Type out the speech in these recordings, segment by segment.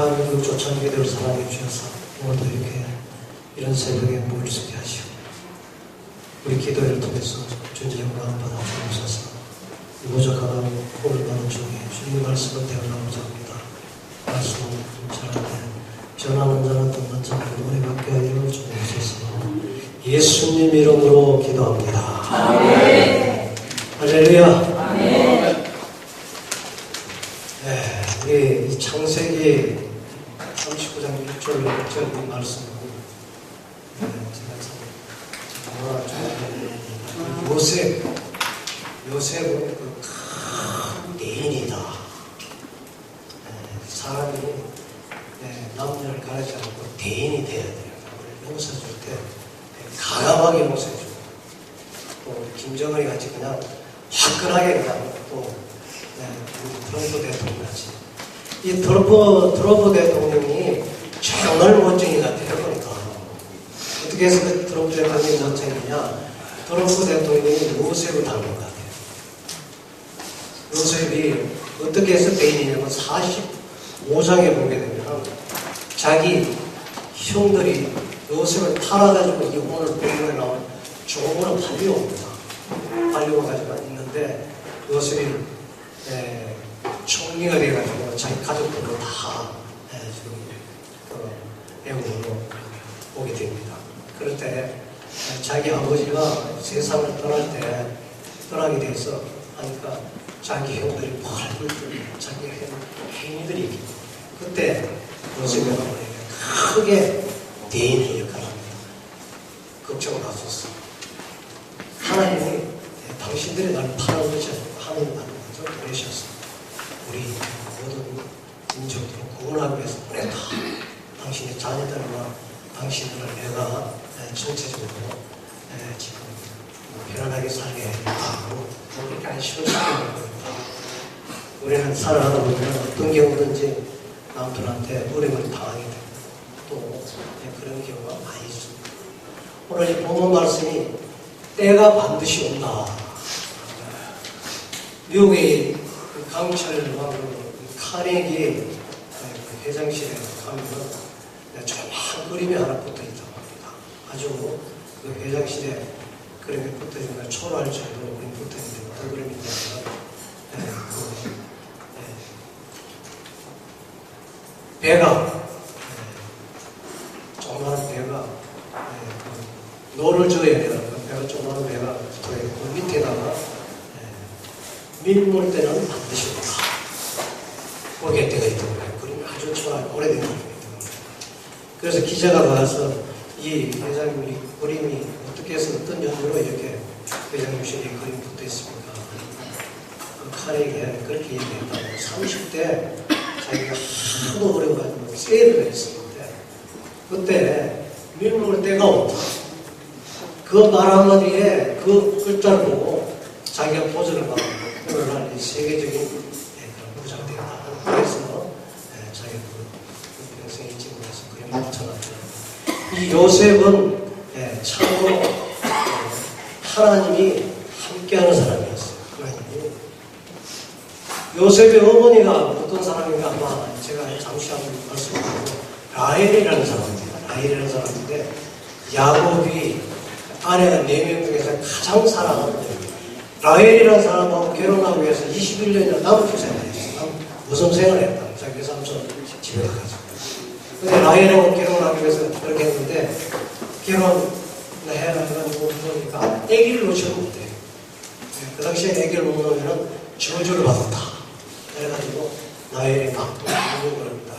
대한민국 조천교회를 사랑해 주셔서 오늘도 이렇게 이런 새벽에 모일 수 있게 하시고 우리 기도를 통해서 존재 영광 받아 주옵소서 무적하고 복을 받은 중에 주님 말씀을 대하고자 합니다. 말씀을 전하되 전하는 자는 듣는 자는 은혜 받게 하여 주옵소서 예수님 이름으로 기도합니다. 할렐루야. 네, 우리 이 창세기 39장 1절 1절 말씀은 네, 제가 참 좋아하는 요셉 요셉은 그큰 대인이다. 네, 사람이 네, 남녀를 가리지 않고 대인이 돼야 돼요. 우리 용서줄 때 네, 가감하게 용서해주고 또 김정은이 같이 그냥 화끈하게 그냥 또 네, 트럼프 대통령 같이 이 트럼프, 트럼프 대통령이 정말 멋쟁이 같아요, 그러니까. 어떻게 해서 그 트럼프 대통령이 멋쟁이냐? 트럼프 대통령이 요셉을 닮은 것 같아요. 요셉이 어떻게 해서 대인이냐면 45장에 보게 되면 자기 형들이 요셉을 팔아가지고 이 오늘 본문에 나온 종으로 팔려옵니다. 팔려가지고 있는데 요셉이 에, 총리가 돼가지고 자기 가족들을 다 에, 지금 그 애국으로 오게 됩니다. 그럴 때 에, 자기 아버지가 세상을 떠날 때 떠나게 돼서 하니까 자기 형들이 끓고 자기 있기 그때 요셉이 아버지가 크게 대인의 역할을 합니다. 걱정을 하셨어. 하나님이 네, 당신들이 팔아온 것이 아니고 하나님 나를 먼저 보내셨어. 우리 모든 민족들을 구원하기 위해서 보냈다. 당신의 자녀들과 당신들을 내가 네, 전체적으로 네, 지금 편안하게 살게 하고 그렇게 안심을 시키는 겁니다. 우리는 살아가다 보면 어떤 경우든지 남들한테 어려움을 당하게 됩니다. 또 네, 그런 경우가 많이 있습니다. 오늘 이 본문 말씀이 때가 반드시 온다. 미국의 그 강철과 그 카네기 그 회장실에 가면 조그마한 그림이 하나 붙어 있다고 합니다. 아주 그 회장실에 그림이 붙어 있는 걸 초라할 정도로 그림이 붙어 네, 그, 네, 배가. 네, 조그마한 배가. 네, 그 노를 져야 돼요. 그 배가 조그마한 배가 붙어 그 밑에다가 네, 밀물 때는 반드시 온다. 그게 때가 있다고 해요. 그림이 아주 초라한 오래된 합니다. 그래서 기자가 가서 이 회장님이 그림이 어떻게 해서 어떤 연도로 이렇게 회장님실에 그림이 붙어 있습니까? 그 카네기에 그렇게 얘기했다고 30대 자기가 하도 어려워가지고 세일을 했었는데 그때 밀물 때가 온다. 그 말 한마디에 그 글자를 보고 자기가 포즈를 받고 오늘날 이 세계적인 예, 그런 부장되었다. 예, 자기가 그, 그 평생에 찍으면서 그림을 붙여놨죠. 이 요셉은 예, 참으로 어, 하나님이 함께하는 사람이었어요. 하나님이. 요셉의 어머니가 어떤 사람인가 아마 제가 잠시 한번 말씀드리고 라헬이라는 사람입니다. 라헬이라는 사람인데 야곱이 아내가 네명 중에서 가장 사랑하는. 라헬이라는 사람하고 결혼하기 위해서 21년이나 남은 생활을 했어요. 무슨 생활을 했다. 삼촌 집에 가가지고. 근데 라헬하고 결혼하기 위해서 그렇게 했는데 결혼 해가지고 보니까 아기를 놓치면 못해. 그 당시에 아기를 못 놓으면 저주를 받았다. 그래가지고 나엘이 막 죽는 겁니다.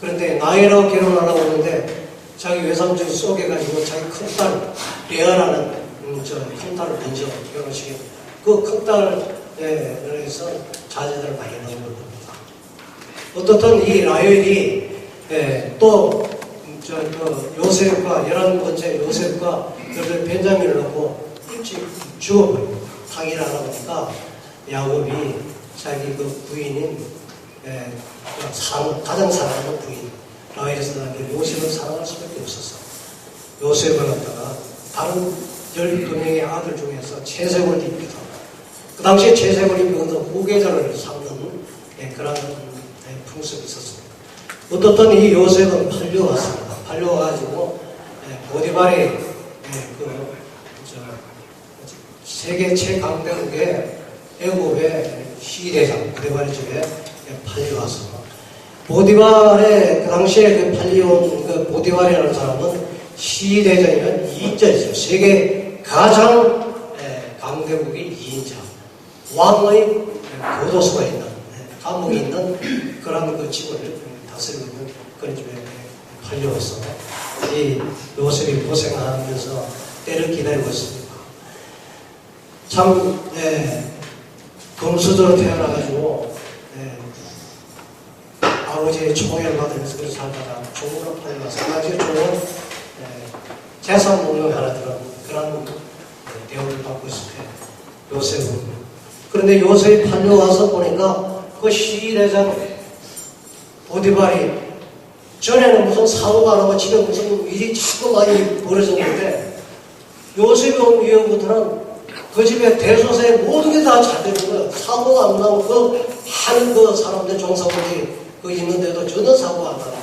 그런데 나엘하고 결혼하려고 했는데 자기 외삼촌이 쏘개가지고 자기 큰딸 레아라는 음, 저큰 딸을 먼저 결혼시켜 그큰 딸에 해서 자제들을 많이 넣은 겁니다. 어떻든 이 라헬이 예, 또 음, 저, 그 요셉과 열한 번째 요셉과 그들 벤자민을 놓고 일찍 죽어버립니다. 당일 알아보니까 야곱이 자기 그 부인인 예, 그 사랑, 가장 사랑하는 부인 라헬의 사랑이 요셉을 사랑할 수밖에 없었어. 요셉을 갖다가 다른 12명의 아들 중에서 채색을 입기도 하고 그 당시에 채색을 입고는 후계자를 삼는 예, 그런 예, 풍습이 있었습니다. 어떻든 이 요셉은 팔려왔습니다. 팔려와가지고 예, 보디발이 예, 그 저, 세계 최강대국의 애국의 시대장 보디발의 집에 예, 팔려와서 보디발의 그 당시에 그 팔려온 그 보디발이라는 사람은 시대장이면 2인자이죠. 세계 가장 예, 강대국의 2인자. 왕의 예, 교도소가 있는 예, 감옥이 있는 그런 그 집을 다스리고 있는 그런 집에 팔려와서 이 요셉이 고생하면서 때를 기다리고 있습니다. 참 예, 금수저로 태어나가지고 예, 아버지의 총애를 받으면서 그렇게 살다가 종으로 팔려와서 나중에 종은 예, 재산 목록 하나 들은 그런 예, 대우를 받고 있을 때 요셉은. 그런데 요셉이 팔려와서 보니까 그 시대장 보디발이 전에는 무슨 사고가 나고 집에 무슨 일이 자꾸 많이 벌어졌는데 요셉이 온 이후부터는 그 집에 대소사에 모든 게 다 잘 되는 거예요. 사고가 안 나고 그 하는 그 사람들 종사원이 그 있는데도 전혀 사고가 안 거예요.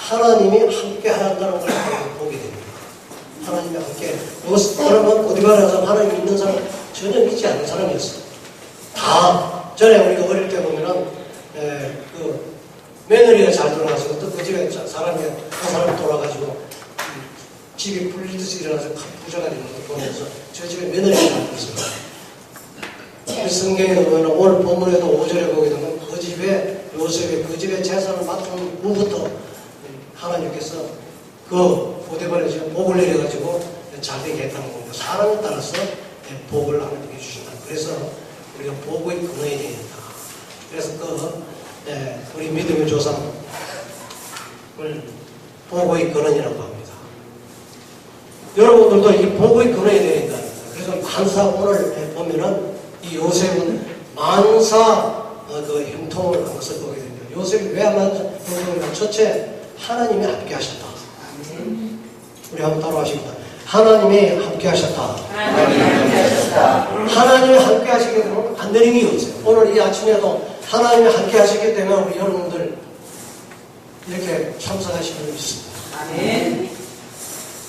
하나님이 함께 한다는 걸 보게 됩니다. 하나님이 함께. 요셉, 그러면 보디발에서 하나님 믿는 사람 전혀 믿지 않는 사람이었어요. 다 전에 우리가 어릴 때 보면은 에, 그 며느리가 잘 돌아가서 또그 자- 사람이 한 사람이 돌아가지고 음, 집이 풀리듯이 일어나서 큰 부자가 되는 걸 보면서 저 집에 며느리가. 그 성경에 보면 오늘 본문에도 5절에 보게 되면 그 집에 요셉이 그 집에 재산을 맡은 후부터 하나님께서 그 보대발에 지금 복을 내려가지고 잘 되게 했다는 겁니다. 사람에 따라서 복을 하나님께 주신다. 그래서 우리가 복의 근원이 되야 된다. 그래서 그 예, 우리 믿음의 조상을 복의 근원이라고 합니다. 여러분들도 이 복의 근원이 된다. 그래서 만사 오늘 보면은 이 요셉은 만사 어, 그 형통을 한 것을 보게 됩니다. 요셉이 왜 만사 형통을 첫째 하나님이 함께 하셨다. 우리 한번 따라하십니다. 하나님이 함께 하셨다. 하나님이 함께 하시게 되면 안 되는 게 없어요. 오늘 이 아침에도 하나님이 함께 하시기 때문에 우리 여러분들 이렇게 참석하시는 믿습니다.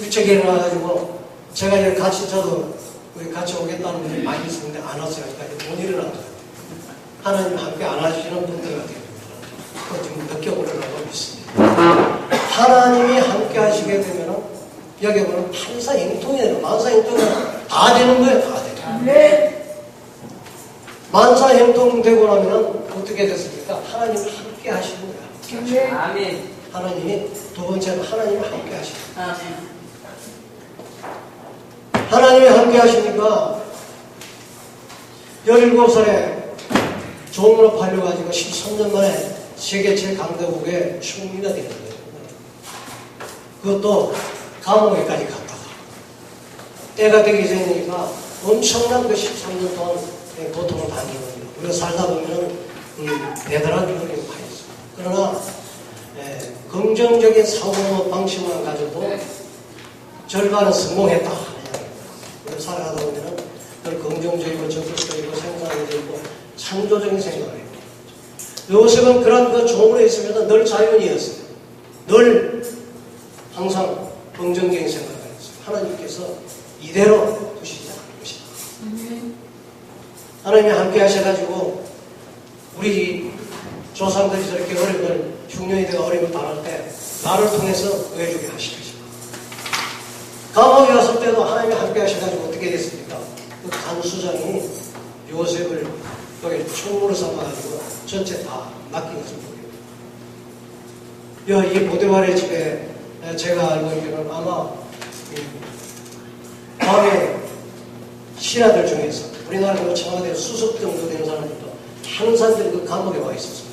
일찍 일어나가지고 제가 이제 같이 저도 우리 같이 오겠다는 분들이 많이 있었는데 안 왔어요. 그러니까 못 일어났어요. 하나님 함께 안 하시는 분들 같아요. 그거 좀 느껴보려고 믿습니다. 하나님이 함께 하시게 되면은 여기 보면 판사 행통이 되는 만사 행통이 다 되는 거예요. 다 돼요. 만사 행통 되고 나면 어떻게 됐습니까? 하나님 함께 하시는. 함께 하시는 거예요. 하나님이 두 번째는 하나님이 함께 하시는 거예요. 하나님이 함께 하시니까 17살에 종으로 팔려가지고 13년 만에 세계 최강대국의 총리가 되는 거예요. 그것도 감옥에까지 갔다가 때가 되기 전이니까 엄청난 그 13년 동안 고통을 당기는 거예요. 우리가 살다 보면 음, 대단한 어려움이 많이 있어요. 그러나 예, 긍정적인 사고 방식만 가지고 절반은 성공했다. 우리가 살아가다 보면 늘 긍정적이고 적극적이고 생산적이고 창조적인 생각을 해요. 요셉은 그런 그 종으로 있으면서 늘 자연이었어요. 늘 항상 긍정적인 생각을 했어요. 하나님께서 이대로 하나님이 함께 하셔가지고 우리 조상들이 저렇게 어려움을 흉년이 되어 어려움을 당할 때 나를 통해서 구해주게 하실 것이다. 감옥에 갔을 때도 하나님이 함께 하셔가지고 어떻게 됐습니까? 그 간수장이 요셉을 여기 총무로 삼아가지고 전체 다 맡긴 것을 보게 됩니다. 이 보데발의 집에 제가 알고 있기로는 아마 이 밤에 신하들 중에서 우리나라 그 청와대 수석 정도 되는 사람들도 항상 그 감옥에 와 있었습니다.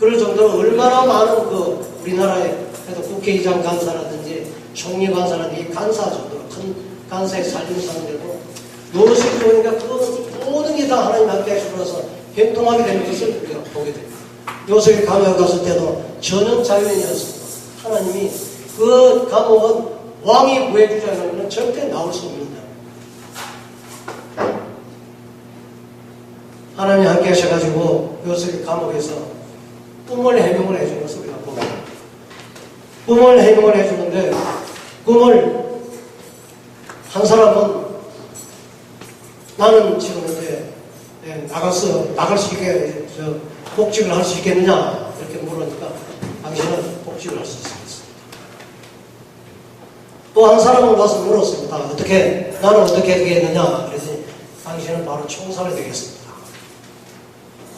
그럴 정도로 얼마나 많은 그 우리나라의 국회의장 간사라든지 총리 간사라든지 이 간사 정도로 큰 간사에 살리는 사람들도 요셉이 보니까 그 모든 게 다 하나님 함께 하시면서 행동하게 되는 것을 우리가 보게 됩니다. 요셉이 감옥에 갔을 때도 전혀 자유인이었습니다. 하나님이 그 감옥은 왕이 구해주지 않으면 절대 나올 수 없는다. 하나님 함께 하셔가지고 요셉이 감옥에서 꿈을 해명을 해주는 것을 우리가 봅니다. 꿈을 해명을 해주는데 꿈을 한 사람은 나는 지금 이제 예, 나가서 나갈 수 있게 저 복직을 할 수 있겠느냐 이렇게 물으니까 당신은 복직을 할 수 있습니다. 또 한 사람은 와서 물었습니다. 어떻게 나는 어떻게 되겠느냐 그랬더니 당신은 바로 총사를 되겠습니다.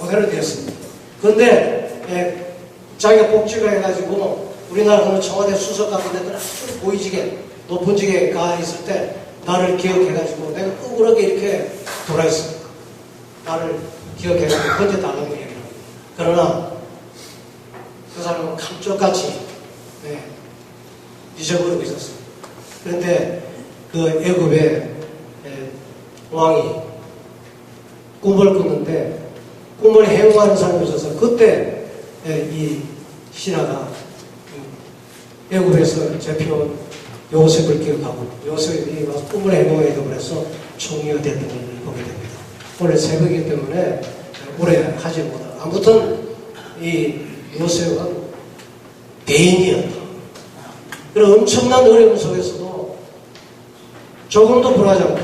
그대로 되었습니다. 그런데 예, 자기가 복직을 해가지고 우리나라 그 청와대 수석 같은 데들 아주 보이지게 높은 직에 가 있을 때 나를 기억해가지고 내가 억울하게 이렇게 돌아있습니다. 나를 기억해가지고 건져 달라고 얘기를. 그러나 그 사람은 감쪽같이 네, 잊어버리고 있었습니다. 그런데 그 애굽의 예, 왕이 꿈을 꾸는데 꿈을 해용하는 사람이 있어서 그때 예, 이 신하가 애굽에서 잡혀온 요셉을 기억하고 요셉이 꿈을 해몽해도 그래서 총리가 됐던 걸 보게 됩니다. 오늘 새벽이기 때문에 오래 하지 못하. 아무튼 이 요셉은 대인이었다. 그런 엄청난 어려움 속에서도 조금도 불하지 않고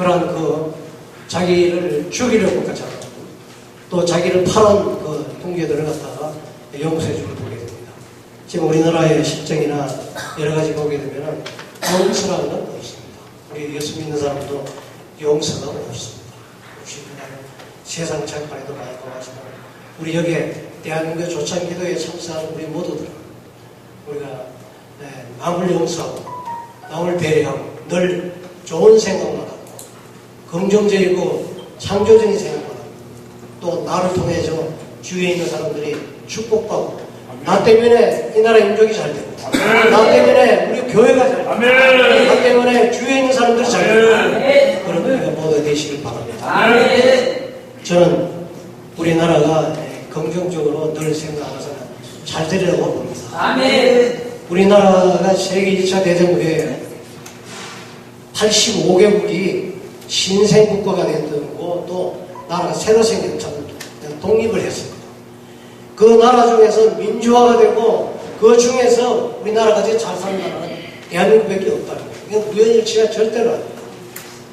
그러한 그 자기를 죽이려고까지 하고 또 자기를 팔은 그 동기들을 갖다가 용서해 주를 보게 됩니다. 지금 우리나라의 실정이나 여러 가지 보게 되면은 용서라는 건 없습니다. 우리 예수 믿는 사람도 용서가 없습니다. 그냥 세상 장판에도 많이 보지만 우리 여기에 대한민국의 조찬 기도에 참석하는 우리 모두들 우리가 네, 남을 용서하고 남을 배려하고 늘 좋은 생각만 긍정적이고 창조적인 하고 또 나를 통해서 주위에 있는 사람들이 축복받고 나 때문에 이 나라 인족이 잘 되고 나 때문에 우리 교회가 잘 되고. 나 때문에 주위에 있는 사람들이 잘. 되고 그런 우리가 모두 되시길 바랍니다. 아멘. 저는 우리나라가 긍정적으로 늘 생각하면서 잘 되리라고 봅니다. 아멘. 우리나라가 세계 1차 대전 후에 85개국이 신생국가가 됐던 거또 나라가 새로 생긴 참 독립을 했습니다. 그 나라 중에서 민주화가 되고 그 중에서 우리나라같이 잘 사는 나라는 대한민국밖에 없다는 거예요. 이건 우연일치가 절대로 아닙니다.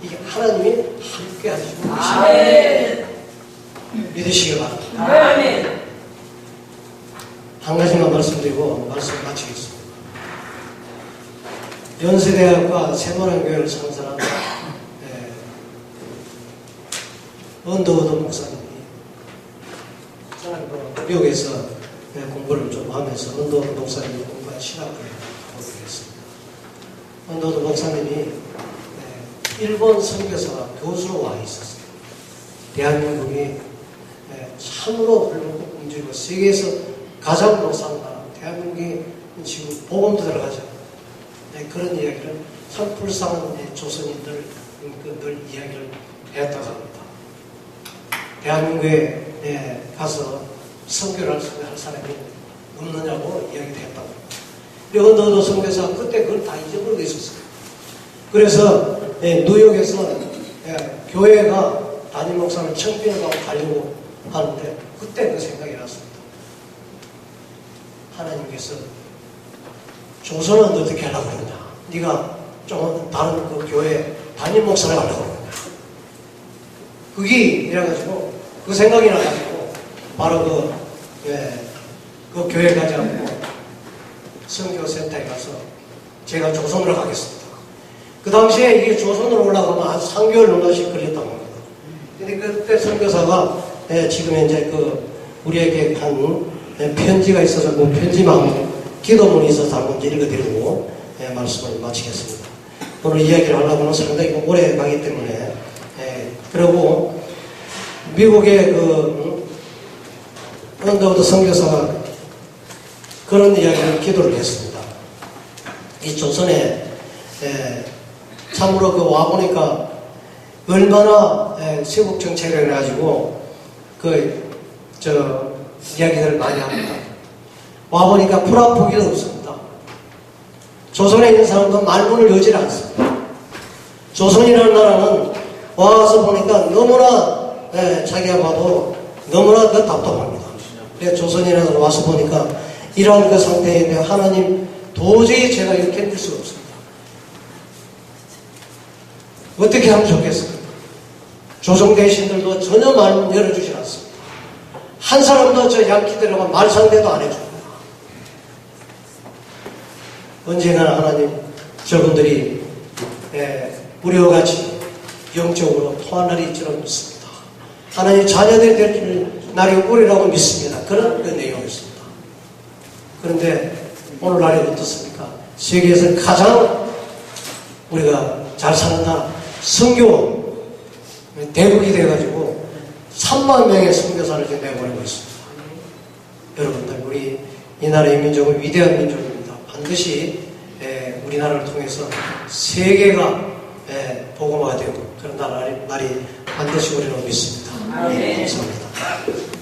이게 하나님이 함께 하시고 계십니다. 믿으시기 바랍니다. 아멘. 한 가지만 말씀드리고 말씀 마치겠습니다. 연세대학과 세모난 교회를 창설한 예, 언더우드 목사님이 저는 그 미국에서 예, 공부를 좀 하면서 언더우드 목사님이 공부한 신학을 보게 됐습니다. 언더우드 목사님이 예, 일본 선교사가 교수로 와 있었어요. 대한민국이 예, 참으로 훌륭하고 공주이고 세계에서 가장 높은 나라 대한민국이 지금 보험도 들어가죠. 네, 그런 이야기를 참 불쌍한 네, 조선인들 그늘 이야기를 합니다. 대한민국에 예, 가서 선교를 할, 사람이 없느냐고 이야기를 했다고 합니다. 그리고 너도 선교사 그때 그걸 다 잊어버리고 있었어요. 그래서 예, 뉴욕에서 예, 교회가 담임 목사를 청빈을 가고 가려고 하는데 그때 그 생각이 났습니다. 하나님께서 조선은 어떻게 하려고 그러냐? 네가 좀 다른 그 교회 담임 목사를 하려고 그러냐? 그게 이래가지고 그 생각이 나가지고 바로 그, 예, 그 교회 가지 않고 선교센터에 가서 제가 조선으로 가겠습니다. 그 당시에 이게 조선으로 올라가면 한 3개월 정도씩 걸렸다고 합니다. 근데 그때 선교사가 예, 지금 이제 그 우리에게 한 예, 편지가 있어서 그 편지만 기도문이 있어서 한번 읽어드리고 예, 말씀을 마치겠습니다. 오늘 이야기를 하려고는 상당히 오래 가기 때문에 예, 그리고 미국의 그 음, 언더우드 선교사가 그런 이야기를 기도를 했습니다. 이 조선에 예, 참으로 그 와보니까 얼마나 예, 세국 정책을 해가지고 그 저 이야기들을 많이 합니다. 와보니까 풀아포기도 없습니다. 조선에 있는 사람도 말문을 여질 않습니다. 조선이라는 나라는 와서 보니까 너무나 예, 자기가 봐도 너무나 그 답답합니다. 그래서 조선인에서 와서 보니까 이러한 그 상태인데 하나님 도저히 제가 이렇게 힘들 수가 없습니다. 어떻게 하면 좋겠습니까? 조정 대신들도 전혀 말 열어주지 않습니다. 한 사람도 저 양키들하고 말 상대도 안 해줍니다. 언젠가 하나님 저분들이 예, 우리와 같이 영적으로 통한 날이 있지는 믿습니다. 하나님 자녀들이 될줄 날이 오리라고 믿습니다. 그런 그 내용이었습니다. 그런데 오늘날이 어떻습니까? 세계에서 가장 우리가 잘 사는 나라 성교 대국이 돼가지고 3만 명의 선교사를 지금 내보내고 있습니다. 여러분들 우리 이 나라의 민족은 위대한 민족입니다. 반드시 에, 우리나라를 통해서 세계가 에, 복음화가 되고 그런 날이, 날이 반드시 우리는 믿습니다. 아멘. 감사합니다.